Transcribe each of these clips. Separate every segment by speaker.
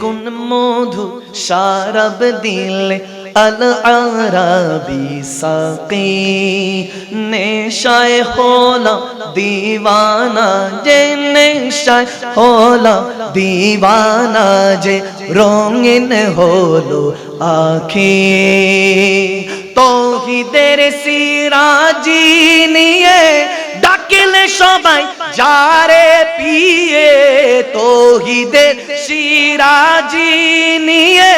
Speaker 1: কোন মধু সারব দিলে আল আরাবি সাকি। নেশায় হলা দিওয়ানা যে, নেশায় হলা দিওয়ানা যে, রঙিন হলো আখি। তৌহিদের সিরাজি নিয়ে ডাকলে সবাই, যারে পিয়ে তৌহিদের সিরাজি নিয়ে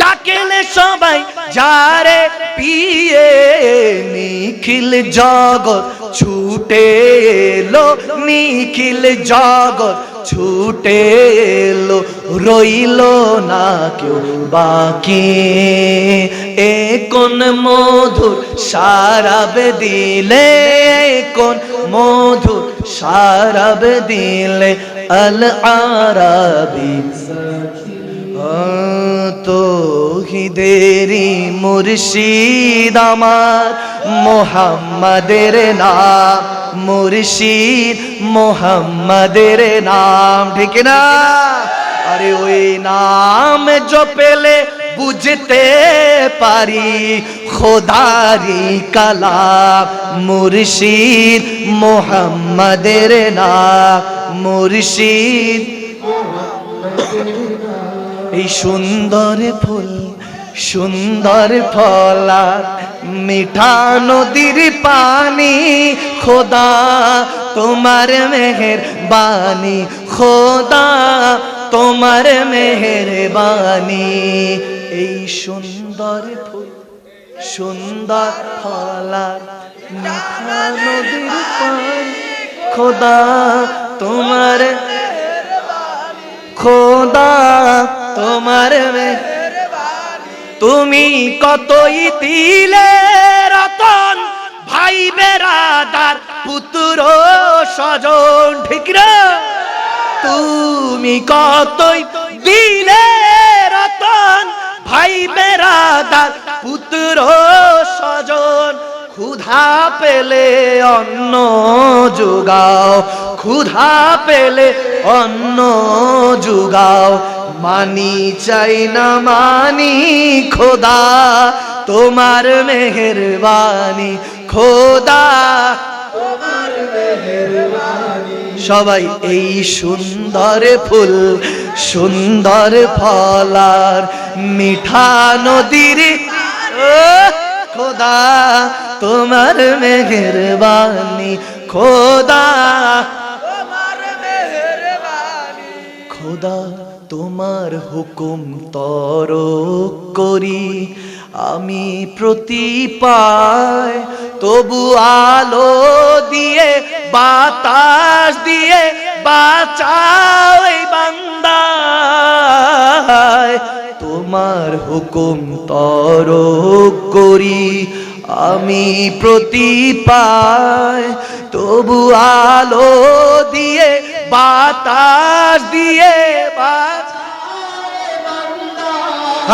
Speaker 1: ডাকলে সবাই, যারে পিয়ে নিখিল জগৎ ছুটে এলো, নিখিল জগৎ ছুটে এলো, রইল না কেউ বাকি। এ কোন মধুর সারাব দিলে কোন মধুর সারাব দিলে আল আরাবি তো হিদেরি মুর্শিদ আমার, মোহাম্মদের নাম, মুর্শিদ মোহাম্মদের নাম, ঠিক না? আরে ওই নাম জপেলে বুঝতে পারি খোদারি কালাম মুর্শিদ মোহাম্মদের নাম, মুর্শিদ। এই সুন্দর ফুল, সুন্দর ফলা মিঠা নদীর পানি, খোদা তোমার মেহের বাণী খোদা তোমার মেহের বাণী এই সুন্দর ফুল, সুন্দর ফলা মিঠা নদীর পানি। খোদা তোমার খোদা তোমার তুমি কতই দিলে রতন, ভাই বেরাদার পুত্র স্বজন ঠিক তুমি কতই দিলে রতন ভাই বেরাদার, পুত্র স্বজন, ক্ষুধা পেলে অন্ন যোগাও, ক্ষুধা পেলে অন্ন যোগাও। মানি চাই না, মানি খোদা, তোমার মেহেরবানি, খোদা। সবাই, এই সুন্দর ফুল সুন্দর ফলার মিঠা নদীর খোদা, তোমার মেহেরবানি, খোদা। খোদা, তোমার হুকুম তর করি। আমি প্রতি পায় তবু আলো দিয়ে, বাতাস দিয়ে বাঁচাও এই তোমার হুকুম তর করি, আমি প্রতি পায়। তবু আলো দিয়ে, বাতাস দিয়ে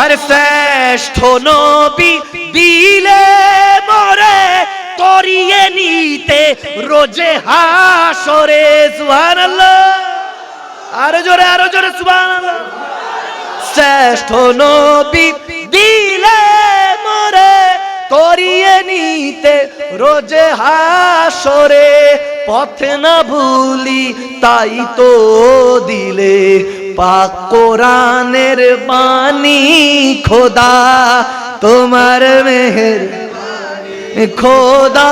Speaker 1: আর শ্রেষ্ঠ নবী দিলে মরে তরিয়ে নিতে রোজে হাসরে, সুবহানাল্লাহ। আরও জোরে আরও জোরে, সুবহানাল্লাহ। শ্রেষ্ঠ নবী দিলে মরে তরিয়ে নিতে রোজে হাসরে। পথ না ভুলি তাই তো দিলে পাক কোরআনের বাণী খোদা। তোমার মেহের খোদা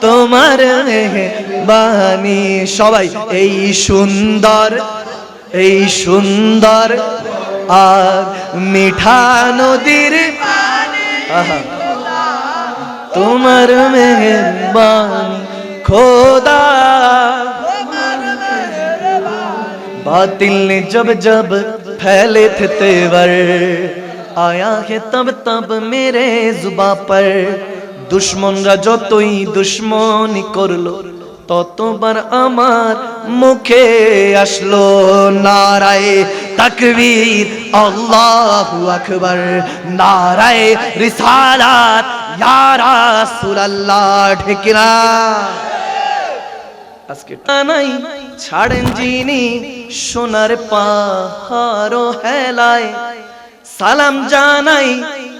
Speaker 1: তোমার বাণী সবাই এই সুন্দর এই সুন্দর আর মিঠা নদীর আহা। তোমার মেহরবানি খোদা बातिल ने जब जब फैले थे तेवर आया है तब तब मेरे जुबा पर দুশ্মনরা যতই দুশ্মনী করল, ততবার আমার মুখে আসলো নারায় তাকবীর। আল্লাহু আকবার, নারায় রিসালাত। ইয়া রাসূলুল্লাহ, ঠিক না? আজকে নাই ছাড়েন যিনি সোনার পাহাড় হেলায়। সালাম জানাই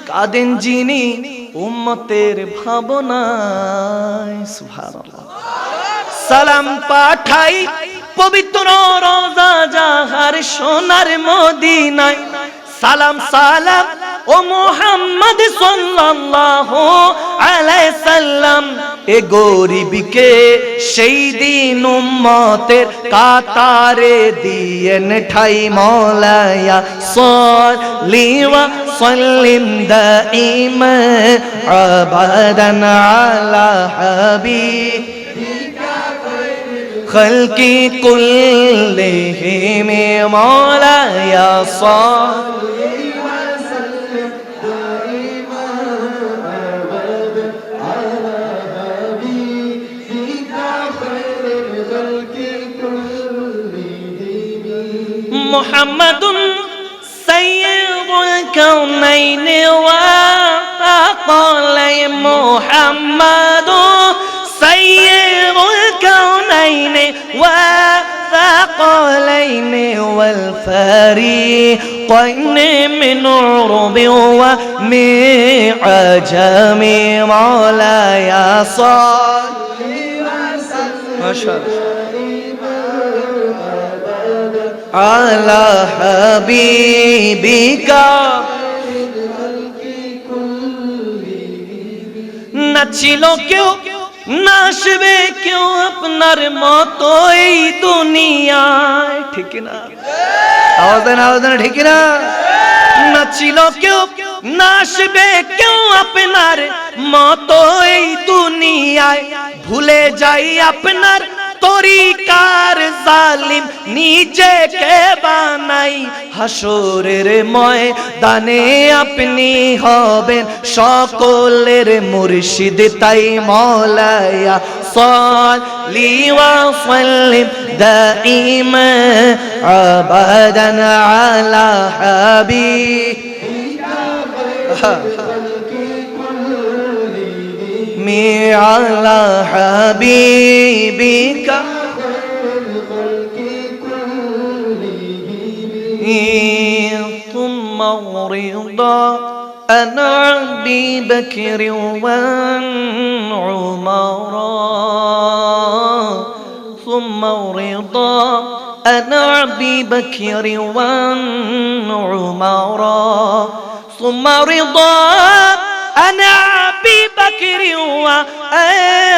Speaker 1: কাদেন যিনি উম্মতের ভাবনায় সালাম পাঠাই পবিত্র রোজা যাহার সোনার মদিনায়। সালাম সালাম ও মোহাম্মদ সাল্লাল্লাহু আলাইহি সাল্লাম এ গরিবকে সেই দিন উম্মতের কাতারে দিয়েন ঠাই মৌলায়া সল্লি ওয়া সাল্লিম দাইমা আবাদান আলা হাবিব خلقي كلهم مولاي صل محمد سيد الكونين وثقلين محمد سيد الكونين وثقلين والفريقين من عرب ومن عجم مولاي صل ما شاء الله. على حبيبك নাচিল কেউ নাচবে কেউ আপনার মতো এই দুনিয়ায় ঠিক না আওয়াজ দেন আওয়াজ দেন ঠিক না নাচিল কেউ নাচবে কেউ আপনার মতো এই দুনিয়ায় ভুলে যাই আপনার তরিকার জালিম নিজেকে বানাই হাসরের ময় দানে আপনি হবেন সকলের মুর্শিদ তাই মৌলায়া صلي وسلم دائما ابدا على حبيبي على حبيبك. ثم رضا أنا أبي بكر وعمر. ثم رضا أنا أبي بكر وعمر. ثم رضا أنا أبي بكر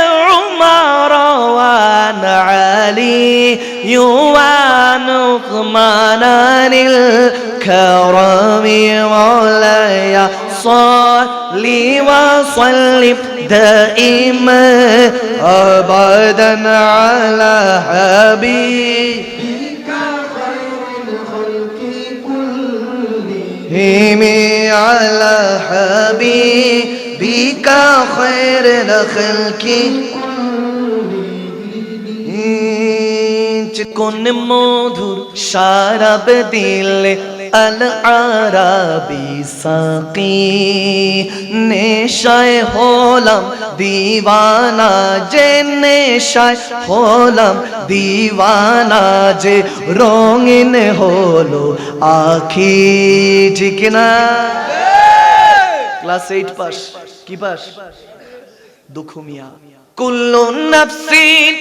Speaker 1: وعمر وأنا علي وأن عثمان الكرم مولاي صلي وسلم دائما أبدا على حبيبك هيمي على حبيبك. خير الخلق কোন মধুর সারাব দিলে আল আরাবি সাকি নেশায় হলাম দিওয়ানা যে নেশায় হলাম দিওয়ানা যে রঙিন হলো আখি ঠিক না ক্লাস এইট পাস কি পাস দুঃখ মিয়া। কুল্লু নাফসিন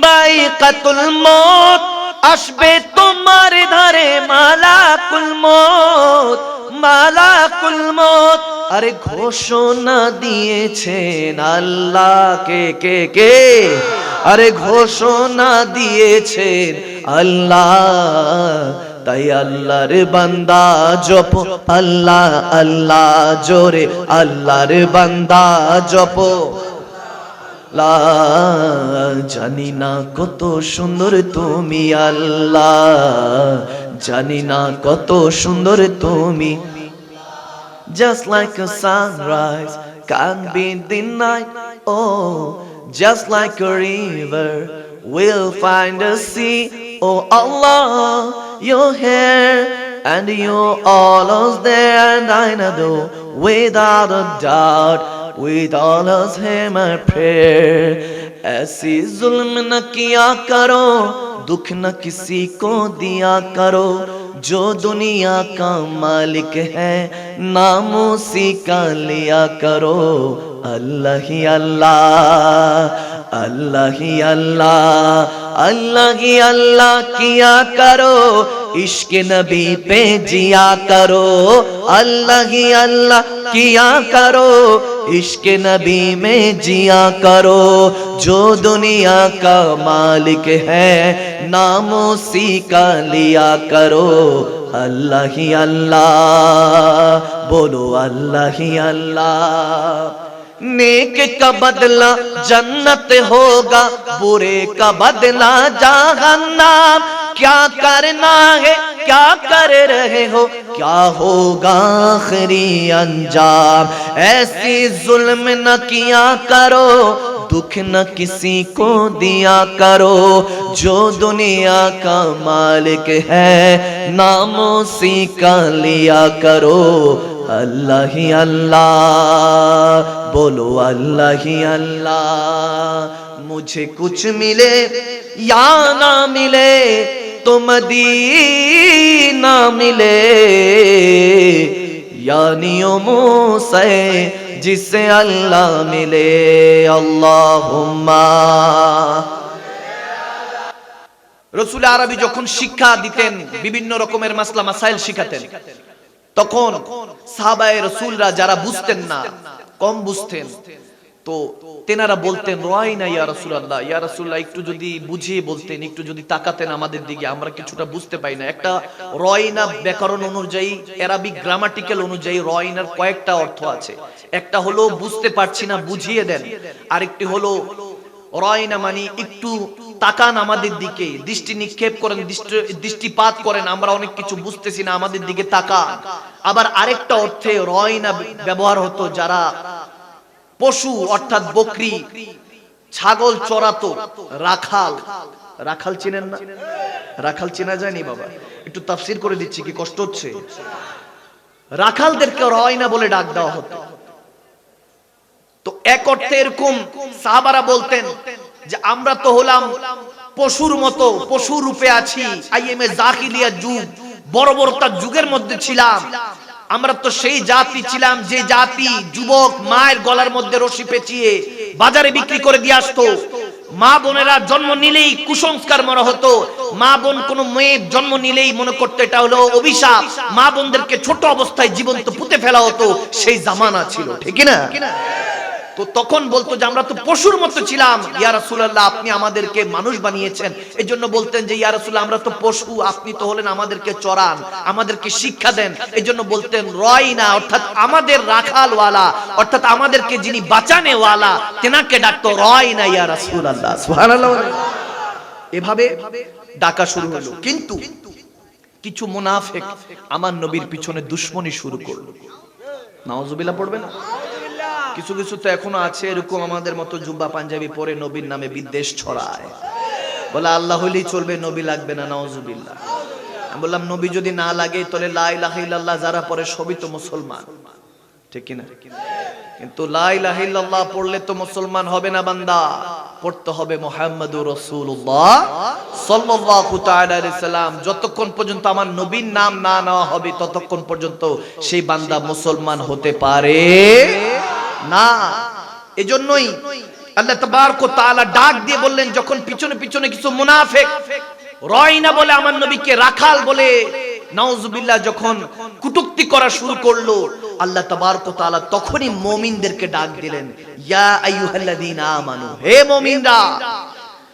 Speaker 1: বাইকাতুল মত আসবে তোমার ধারে মালাকুল মত মালাকুল মত আরে ঘোষণা দিয়েছেন আল্লাহ কে কে কে? আরে ঘোষণা দিয়েছেন আল্লাহ তাই আল্লাহর বান্দা জপ আল্লাহ আল্লাহ জোরে আল্লাহর বান্দা জপ জানি না কত সুন্দর তুমি আল্লাহ জানি না কত সুন্দর তুমি just like a sunrise can be denied oh just like a river will find a sea oh Allah you're here and you're us there and I know do without a doubt with all us him my prayer ایسی ظلم نہ کیا کرو دکھ نہ کسی کو دیا کرو جو دنیا کا مالک ہے نام اسی کا لیا کرو اللہ ہی اللہ اللہ ہی اللہ اللہ ہی اللہ کیا کرو، عشق نبی پہ جیا کرو۔ اللہ ہی اللہ کیا کرو، عشق نبی میں جیا کرو۔ جو دنیا کا مالک ہے، نام اسی کا لیا کرو۔ اللہ ہی اللہ، بولو اللہ ہی اللہ۔ نیک کا بدلہ جنت ہوگا، برے کا بدلہ جہنم۔ کیا کرنا ہے؟ کیا کر رہے ہو؟ کیا ہوگا آخری انجام؟ ایسی ظلم نہ کیا کرو۔ دکھ نہ کسی کو دیا کرو، جو دنیا کا مالک ہے ناموں سی کا لیا کرو۔ اللہ ہی اللہ، بولو اللہ ہی اللہ۔ مجھے کچھ ملے یا نہ ملے، تو مدینہ ملے۔ یعنی سے से जिसे अल्लाह मिले अल्लाहुम्मा রসুল আরবি যখন শিক্ষা দিতেন বিভিন্ন রকমের মাসলা মাসাইল শিখাতেন তখন সাহাবায়ে রসুলরা যারা বুঝতেন না কম বুঝতেন তো তেনারা বলতেন, রয় না ইয়া রাসূলুল্লাহ। ইয়া রাসূলুল্লাহ, একটু যদি বুঝিয়ে বলতেন, একটু যদি তাকাতেন আমাদের দিকে, আমরা কিছুটা বুঝতে পাই না। একটা রয়না ব্যাকরণ অনুযায়ী, অ্যারাবিক গ্রামাটিক্যাল অনুযায়ী রয়নার কয়েকটা অর্থ আছে। একটা হলো, বুঝতে পারছি না, বুঝিয়ে দেন। আরেকটি হলো রয়না মানে একটু তাকান আমাদের দিকে, দৃষ্টি নিক্ষেপ করেন দৃষ্টিপাত করেন, আমরা অনেক কিছু বুঝতেছি না, আমাদের দিকে তাকান। আবার আরেকটা অর্থে রয়না ব্যবহার হতো যারা পশু অর্থাৎ বকরি ছাগল চড়াতো রাখাল। রাখাল। চিনেন না? রাখাল চেনা যায়নি বাবা। একটু তাফসির করে দিচ্ছি কি কষ্ট হচ্ছে? রাখালদেরকে রয়না বলে ডাক দেওয়া হতো। তো এক অর্থে এরকম সাহাবারা বলতেন যে আমরা তো হলাম পশুর মতো পশু রূপে আছি আইএমএ জাহিলিয়া যুগ বড় বড় তার যুগের মধ্যে ছিলাম। আমরা তো সেই জাতি ছিলাম, যে জাতি যুবক মায়ের গলার মধ্যে রশি পেঁচিয়ে বাজারে বিক্রি করে দিয়ে আসতো। মা বোনেরা জন্ম নিলেই কুসংস্কার মনে হতো। মা বোন কোন মেয়ের জন্ম নিলেই মনে করতো এটা হলো অভিশাপ। মা বোনদেরকে ছোট অবস্থায় জীবন্ত পুঁতে ফেলা হতো। সেই জামানা ছিল, ঠিক না? তো তখন বলতো যে আমরা তো পশুর মতো ছিলাম। ইয়া রাসূলুল্লাহ, আপনি আমাদেরকে মানুষ বানিয়েছেন। এই জন্য বলতেন যে, ইয়া রাসূলুল্লাহ, আমরা তো পশু, আপনি তো হলেন আমাদেরকে চড়ান, আমাদেরকে শিক্ষা দেন। এই জন্য বলতেন, রয়না, অর্থাৎ আমাদের রাখালওয়ালা, অর্থাৎ আমাদেরকে যিনি বাঁচানেওয়ালা, তেনাকে ডাকতো রয়না, ইয়া রাসূলুল্লাহ। সুবহানাল্লাহ এভাবে ডাকা শুরু হলো। কিন্তু কিছু মুনাফিক আমার নবীর পিছনে দুশ্মনী শুরু করল। নাউজুবিল্লাহ পড়বে না কিছু কিছু তো এখনও আছে, এরকম আমাদের মতো জুব্বা পাঞ্জাবি পরে নবীর নামে বিদ্বেষ ছড়ায়। বলে, আল্লাহ হলেই চলবে, নবী লাগবে না, নাউজুবিল্লাহ। আমি বললাম, নবী যদি না লাগে, তাহলে লা ইলাহা ইল্লাল্লাহ যারা পরে সবই তো মুসলমান। ঠিক কিনা? কিন্তু পড়লে তো মুসলমান হবে না বান্দা। পড়তে হবে মুহাম্মাদুর আলাইহি সাল্লাম। যতক্ষণ পর্যন্ত আমার নবীর নাম না নেওয়া হবে, ততক্ষণ পর্যন্ত সেই বান্দা মুসলমান হতে পারে। না, এজন্যই আল্লাহ তাবারক তাআলা ডাক দিয়ে বললেন, যখন পিছনে পিছনে কিছু মুনাফিক রয়না বলে আমার নবীকে রাখাল বলে, নাউজুবিল্লাহ যখন কুটুক্তি করা শুরু করল, আল্লাহ তাবারক তাআলা তখনই মুমিনদেরকে ডাক দিলেন, ইয়া আইয়ুহাল্লাযীনা আমানু হে মুমিনরা